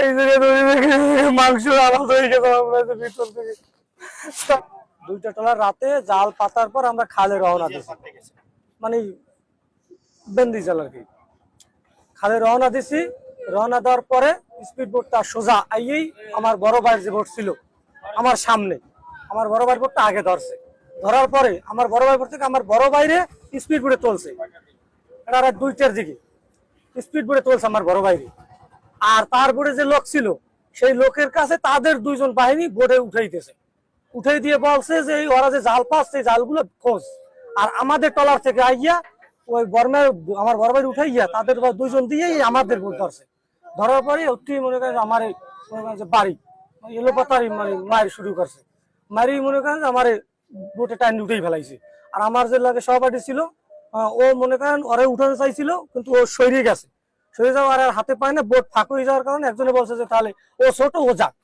এই মাংস আলাদা হয়ে গেছে আমরা ভিতর থেকে দুইটা টলার রাতে জাল পাতার পর আমরা খালে রওনা দিছি মানে বেন্দি জাল আর কি। খালে রওনা দিছি রওনা দেওয়ার পরে স্পিড বোটটা সোজা আইয়েই আমার বড় ভাইয়ের যে বোট ছিল, আমার সামনে, আমার বড় ভাইয়ের বোটটা আগে ধরছে। ধরার পরে আমার বড় ভাই থেকে আমার বড় বাইরে স্পিড বোটে চলছে এটা রাত দুইটার দিকে। স্পিড বোটে চলছে আমার বড় বাইরে আর তার বোটে যে লোক ছিল, সেই লোকের কাছে তাদের দুইজন বাহিনী বোটে উঠাইতেছে। উঠাই দিয়ে বলছে যে, এই ওরা যে জাল পাচ্ছে, এই জালগুলো খোঁজ। আর আমাদের টলার থেকে আইয়া ওই বর্মের, আমার বড় ভাই উঠাইয়া তাদের দুইজন দিয়েই আমাদের বোট ধরছে। ধরার পরে অতি মনে করেন আমার বাড়ি এলো পাতারি মানে মায়ের শুরু করছে। মারি মনে করেন আমার বোটে টাইম উঠেই ফেলাইছে। আর আমার যে লাগে সহপাঠী ছিল ও মনে করেন ওরে উঠাতে চাইছিল, কিন্তু ও সরিয়ে গেছে। সরে যাওয়ার আর হাতে পায় না, বোট ফাঁক হয়ে যাওয়ার কারণে একজনে বলছে যে, তাহলে ও ছোট, ও যাক।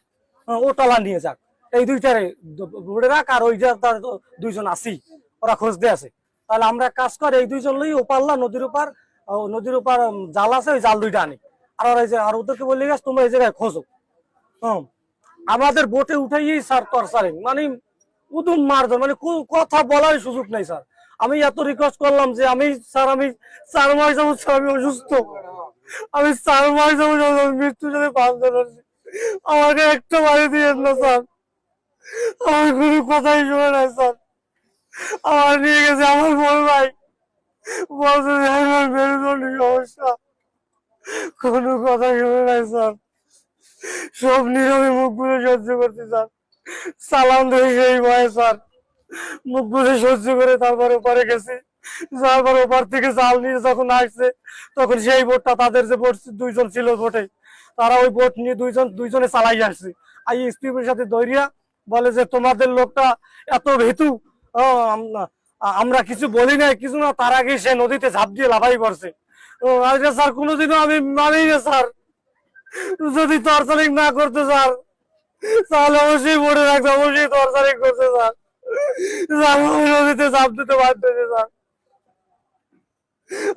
ও টলা নিয়ে যাক। এই দুইটারে বোর্ডে রাখ, আর ওই তার দুইজন আসি ওরা খোঁজ দিয়ে আছে। তাহলে আমরা কাজ করি, এই দুইজন লই ওপারলা নদীর ওপার নদীর ওপার জাল আছে, ওই জাল দুইটা আনি। আর ওরা যে, আর ওদেরকে বলে গেছে তোমরা এই জায়গায় খোঁজো। হম আমাদের বোটে উঠাইয়েই স্যার টর্চারিং। মানে উদুম মারধর মানে কথা বলার সুযোগ নাই, স্যার। আমি এত রিকোয়েস্ট করলাম যে আমি স্যার আমি চার মাস যাব স্যার আমি অসুস্থ। আমি চার মাস যাব সাথে পাঁচ ধরছি আমাকে একটা বাড়ি দিয়ে না স্যার আমার কোনো কথাই শুনে নাই স্যার আমার নিয়ে গেছে আমার বড় ভাই। বলছে আমার মেরুদণ্ড সমস্যা কোনো কথা শুনে নাই স্যার সব নীরবে মুখ বুঝে সহ্য করতে স্যার সালাম ধরে সেই ভয়ে স্যার মুখ বুঝে সহ্য করে তারপরে ওপারে গেছে। যাওয়ার পর ওপার থেকে জাল নিয়ে যখন আসছে, তখন সেই বোটটা তাদের যে বোট, দুইজন ছিল বোটে, তারা ওই বোট নিয়ে দুইজন, দুইজনে চালাই আসছে। আই স্পিডের সাথে দৌড়িয়া বলে যে, তোমাদের লোকটা এত ভেতু আমরা কিছু বলি নাই, কিছু না, তার আগে সে নদীতে ঝাঁপ দিয়ে লাফাই আরে স্যার, কোনোদিনও আমি মানি না স্যার। যদি টর্চারিং না করতে স্যার, তাহলে অবশ্যই মনে রাখতে, অবশ্যই টর্চারিং করছে স্যার। নদীতে স্যার।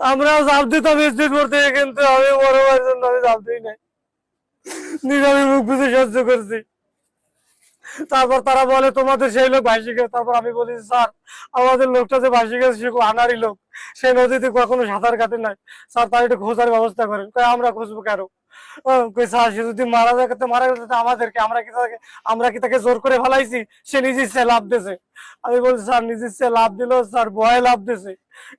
আমরাও ঝাঁপ দিতাম স্পিড করতে কিন্তু আমি বড় ভাইয়ের জন্য আমি ঝাঁপ দিই নাই। নিজে আমি মুখ বুঝে সহ্য করছি। তারপর তারা বলে, তোমাদের সেই লোক ভাসি গেছে। তারপর আমি বলি, স্যার, আমাদের লোকটা যে ভাসি গেছে, সে খুব আনারি লোক। সে নদীতে কখনো সাঁতার কাটে নাই। স্যার, তার একটু খোঁজার ব্যবস্থা করেন। কই আমরা খুঁজবো কেন? সে যদি মারা যায় তো মারা গেছে আমাদেরকে আমরা কি তাকে আমরা কি তাকে জোর করে ফেলাইছি? সে নিজে ইচ্ছে লাভ দিয়েছে। আমি বলছি স্যার নিজে ইচ্ছে লাভ দিলেও স্যার ভয় লাভ দিয়েছে।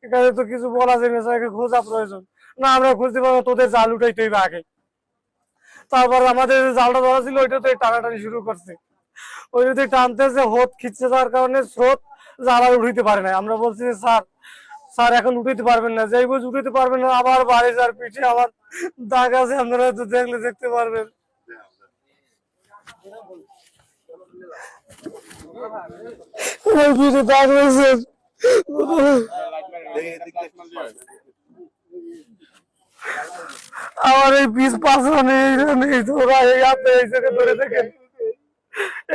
এখানে তো কিছু বলা যায় না স্যারকে খোঁজা প্রয়োজন। না আমরা খুঁজতে পারব তোদের জাল উঠাইতে হইবে আগে। তারপর আমাদের যে জালটা ধরা ছিল ওইটা তো টানাটানি শুরু করছে। ওই যদি টানতেছে হোত খিচ্ছে যাওয়ার কারণে স্রোত জাল আর উঠাইতে পারে না আমরা বলছি যে, স্যার স্যার, এখন উঠাইতে পারবেন না। যাই বুঝ উঠাইতে পারবেন না, আবার বাড়ি যার পিঠে আবার দাগ আছে, আপনারা হয়তো দেখলে দেখতে পারবেন। দাগ রয়েছে আমার এই পিস পাশা নেই ধরা এই হাতে এই জায়গায় ধরে দেখেন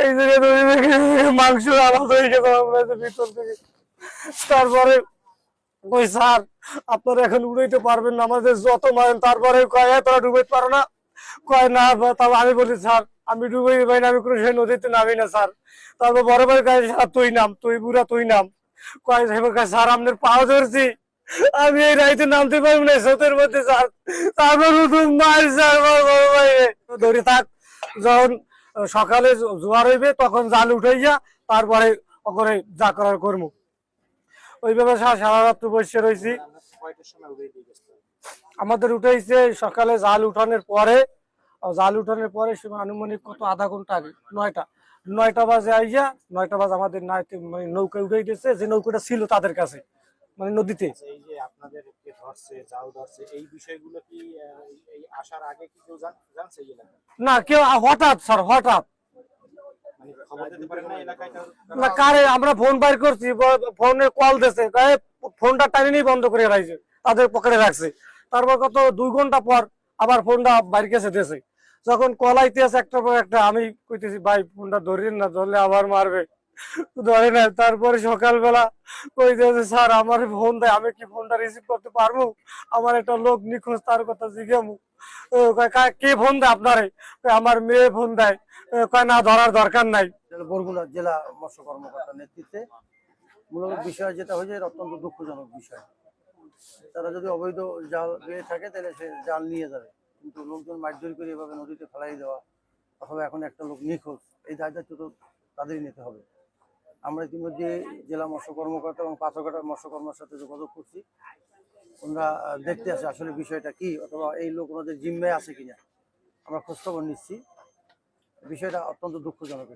এই জায়গায় ধরে দেখেন মাংস আলাদা হয়ে গেছে ভিতর থেকে। তারপরে ওই স্যার আপনারা এখন উড়াইতে পারবেন না আমাদের যত মারেন তারপরে কয় "এ, তোরা ডুবাইতে পারো না? কয় না তারপর আমি বলি স্যার আমি ডুবাই পাই না আমি কোনো সেই নদীতে নামি না স্যার। তারপর বড় ভাই কাছে স্যার তুই নাম তুই বুড়া তুই নাম। কয় স্যার আপনার পাও ধরছি। আমি এই রাইতে নামতে পারব না স্রোতের মধ্যে স্যার। তারপর মার স্যার বড় ভাই ধরে থাক যখন সকালে জোয়ার হইবে তখন জাল উঠাইয়া তারপরে ওখানে যা করার করব ওইভাবে সারা সারা রাত্র বসে রয়েছি আমাদের উঠাইছে সকালে জাল উঠানোর পরে জাল উঠানোর পরে আনুমানিক কত আধা ঘণ্টা আগে? নয়টা। নয়টা বাজে আইয়া নয়টা বাজে আমাদের নৌকা উঠে দিয়েছে যে নৌকাটা ছিল তাদের কাছে মানে নদীতে। এই যে আপনাদেরকে ধরছে জাল ধরছে এই বিষয়গুলো কি এই- এই আসার আগে কি কেউ জানছে না কেউ হঠাৎ স্যার হঠাৎ মানে খবর দিতে পারেন না এলাকায় কারো- না, কারে, আমরা ফোন বাইর করছি ফোনে কল কয়ে ফোনটা টানিনি বন্ধ করে রাখছে, তাদের পকেটে রাখছে। তারপর কত দুই ঘণ্টা পর আবার ফোনটা বাইর কাছে দিয়েছে। যখন কল আইতে আছে একটার পর একটা, আমি কইতেছি, ভাই ফোনটা ধরেন না, ধরলে আবার মারবে। ধরে না তারপরে সকালবেলা ওই যে স্যার আমার ফোন দেয়, আমি কি ফোনটা রিসিভ করতে পারব? আমার একটা লোক নিখোঁজ, তার কথা জিজ্ঞামু। "কা- ফোন দেয় আপনারে? আমার মেয়ে ফোন দেয়। কয়, না, ধরার দরকার নাই। বরগুনা জেলা মৎস্য কর্মকর্তার নেতৃত্বে মূলত বিষয় যেটা হয়েছে অত্যন্ত দুঃখজনক বিষয়। তারা যদি অবৈধ জাল বেয়ে থাকে, তাহলে সে জাল নিয়ে যাবে। কিন্তু লোকজন মারধর করে এভাবে নদীতে ফেলাই দেওয়া অথবা এখন একটা লোক নিখোঁজ, এই দায়িত্ব তো তাদেরই নিতে হবে। আমরা ইতিমধ্যে জেলা মৎস্য কর্মকর্তা এবং পাথরঘাটার মৎস্য কর্মের সাথে যোগাযোগ করছি। ওনারা দেখতে আসে আসলে বিষয়টা কি অথবা এই লোক ওনাদের জিম্মায় আছে কিনা। আমরা খোঁজখবর নিচ্ছি। বিষয়টা অত্যন্ত দুঃখজনক